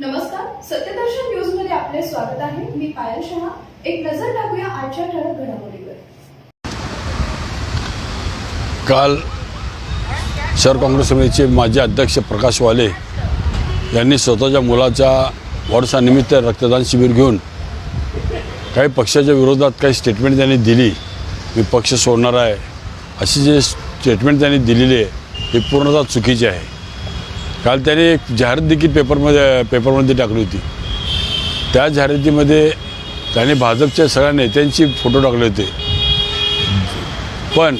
नमस्कार सत्यदर्शन न्यूजमध्ये आपले स्वागत आहे. मी पायल शहा. एक नजर टाकूया आजच्या ठळक घडामोडीवर. काल शहर काँग्रेस समितीचे माजी अध्यक्ष प्रकाश वाले यांनी स्वतःच्या मुलाच्या वाढदिवसानिमित्त रक्तदान शिबिर घेऊन काही पक्षाच्या विरोधात काही स्टेटमेंट त्यांनी दिली मी पक्ष सोडणार आहे. अशी जे स्टेटमेंट त्यांनी दिलेली आहे ही पूर्णतः चुकीची आहे. काल त्याने एक जाहिरात देखील पेपरमध्ये पेपरमध्ये टाकली होती. त्या जाहिरातीमध्ये त्याने भाजपच्या सगळ्या नेत्यांची फोटो टाकले होते. पण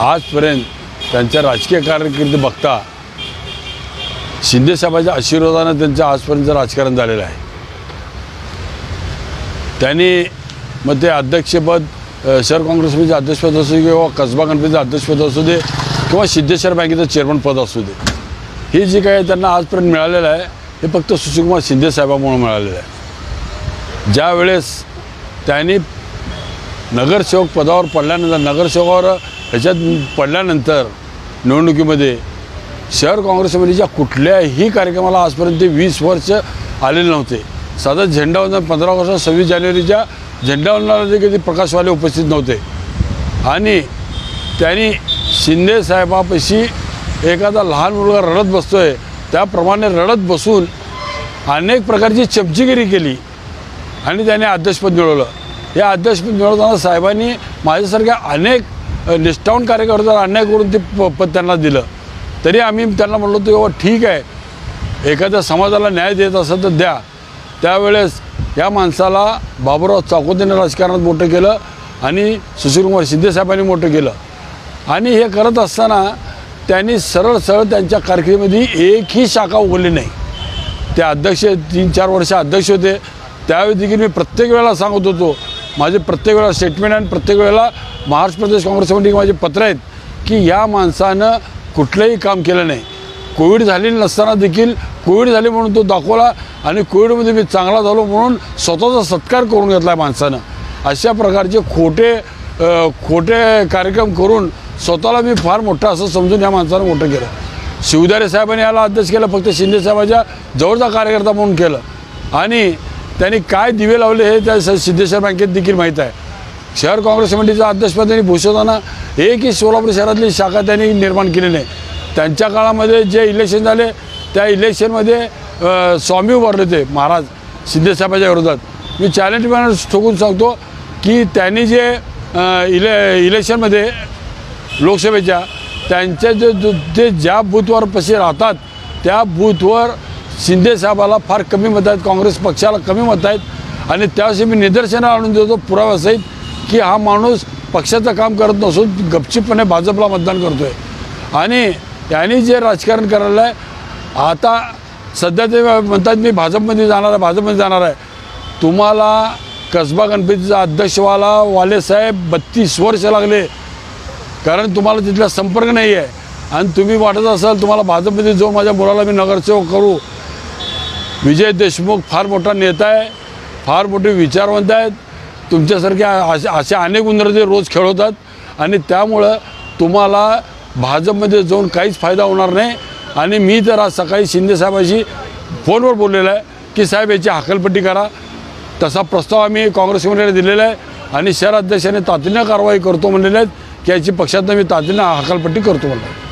आजपर्यंत त्यांच्या राजकीय कारकिर्दी बघता शिंदेसाहेबांच्या आशीर्वादानं त्यांचं आजपर्यंत राजकारण झालेलं आहे. त्यांनी मग ते अध्यक्षपद शहर काँग्रेस अध्यक्षपद असू दे किंवा कसबा कंपनीचं अध्यक्षपद असू दे किंवा सिद्धेश्वर बँकेचं चेअरमन पद असू दे. हे जे काही त्यांना आजपर्यंत मिळालेलं आहे हे फक्त सुशीलकुमार शिंदे साहेबांमुळे मिळालेलं आहे. ज्यावेळेस त्यांनी नगरसेवक पदावर पडल्यानंतर नगरसेवकावर ह्याच्यात पडल्यानंतर निवडणुकीमध्ये शहर काँग्रेस समितीच्या कुठल्याही कार्यक्रमाला आजपर्यंत ते वीस वर्ष आलेले नव्हते. साधा झेंडावंदन पंधरा ऑगस्ट सव्वीस जानेवारीच्या झेंडावंदनाला देखील ते प्रकाशवाले उपस्थित नव्हते. आणि त्यांनी शिंदे साहेबापाशी एखादा लहान मुलगा रडत बसतोय त्याप्रमाणे रडत बसून अनेक प्रकारची चमचीगिरी केली आणि त्याने अध्यक्षपद मिळवलं. हे अध्यक्षपद मिळवताना साहेबांनी माझ्यासारख्या अनेक निष्ठावून कार्यकर्त्याला अन्याय करून ते प पद त्यांना दिलं. तरी आम्ही त्यांना म्हणलो होतो बाबा ठीक आहे. एखाद्या समाजाला न्याय देत असेल तर द्या. त्यावेळेस या माणसाला बाबुराव चाकोतीने राजकारणात मोठं केलं आणि सुशीलकुमार शिंदेसाहेबांनी मोठं केलं. आणि हे करत असताना त्यांनी सरळ सरळ त्यांच्या कारकिर्दीमध्ये एकही शाखा उघडली नाही. ते अध्यक्ष तीन चार वर्ष अध्यक्ष होते. त्यावेळी देखील मी प्रत्येक वेळेला सांगत होतो माझे प्रत्येक वेळेला स्टेटमेंट आणि प्रत्येक वेळेला महाराष्ट्र प्रदेश काँग्रेस कमिटी माझे पत्र आहेत की या माणसानं कुठलंही काम केलं नाही. कोविड झालेली नसताना देखील कोविड झाले म्हणून तो दाखवला आणि कोविडमध्ये मी चांगला झालो म्हणून स्वतःचा सत्कार करून घेतला माणसानं. अशा प्रकारचे खोटे खोटे कार्यक्रम करून स्वतःला मी फार मोठं असं समजून या माणसानं मोठं केलं. शिवदारे साहेबांनी याला अध्यक्ष केलं फक्त शिंदे साहेबाच्या जवळचा कार्यकर्ता म्हणून केलं. आणि त्यांनी काय दिवे लावले हे त्या सिद्धेश्वर बँकेत देखील माहीत आहे. शहर काँग्रेस समितीचं अध्यक्षपद त्यांनी भूषवताना एकही सोलापूर शहरातली शाखा त्यांनी निर्माण केली नाही त्यांच्या काळामध्ये जे इलेक्शन झाले त्या इलेक्शनमध्ये स्वामी उभारले होते महाराज सिद्धेसाहेबाच्या विरोधात. मी चॅलेंज मॅनर ठोकून सांगतो की त्यांनी जे इले इलेक्शनमध्ये लोकसभेच्या त्यांच्या जे ते जे ज्या बूथवर पशी राहतात त्या बूथवर शिंदे साहेबाला फार कमी मत आहेत काँग्रेस पक्षाला कमी मत आहेत. आणि त्याविषयी मी निदर्शनं आणून देतो पुराव्यासहित की हा माणूस पक्षाचं काम करत नसून गपचीपणे भाजपला मतदान करतो आहे आणि त्यांनी जे राजकारण करायला आहे आता सध्या ते म्हणतात मी भाजपमध्ये जाणार आहे भाजपमध्ये जाणार आहे. तुम्हाला कसबा गणपतीचा अध्यक्ष व्हायला वालेसाहेब बत्तीस वर्ष लागले. कारण तुम्हाला तिथला संपर्क नाही आहे आणि तुम्ही वाटत असाल तुम्हाला भाजपमध्ये जाऊन माझ्या मुलाला मी नगरसेवक करू विजय देशमुख फार मोठा नेता आहे फार मोठे विचारवंत आहेत तुमच्यासारख्या असे असे अनेक उंदरते रोज खेळवतात आणि त्यामुळं तुम्हाला भाजपमध्ये जाऊन काहीच फायदा होणार नाही. आणि मी तर आज सकाळी शिंदेसाहेबाशी फोनवर बोललेलं आहे की साहेब याची हकलपट्टी करा. तसा प्रस्ताव आम्ही काँग्रेस कमिटीला दिलेला आहे आणि शहर अध्यक्षाने तातडीनं कारवाई करतो म्हणलेले आहेत. याची पक्षातनं मी तातडीनं हकालपट्टी करतो मला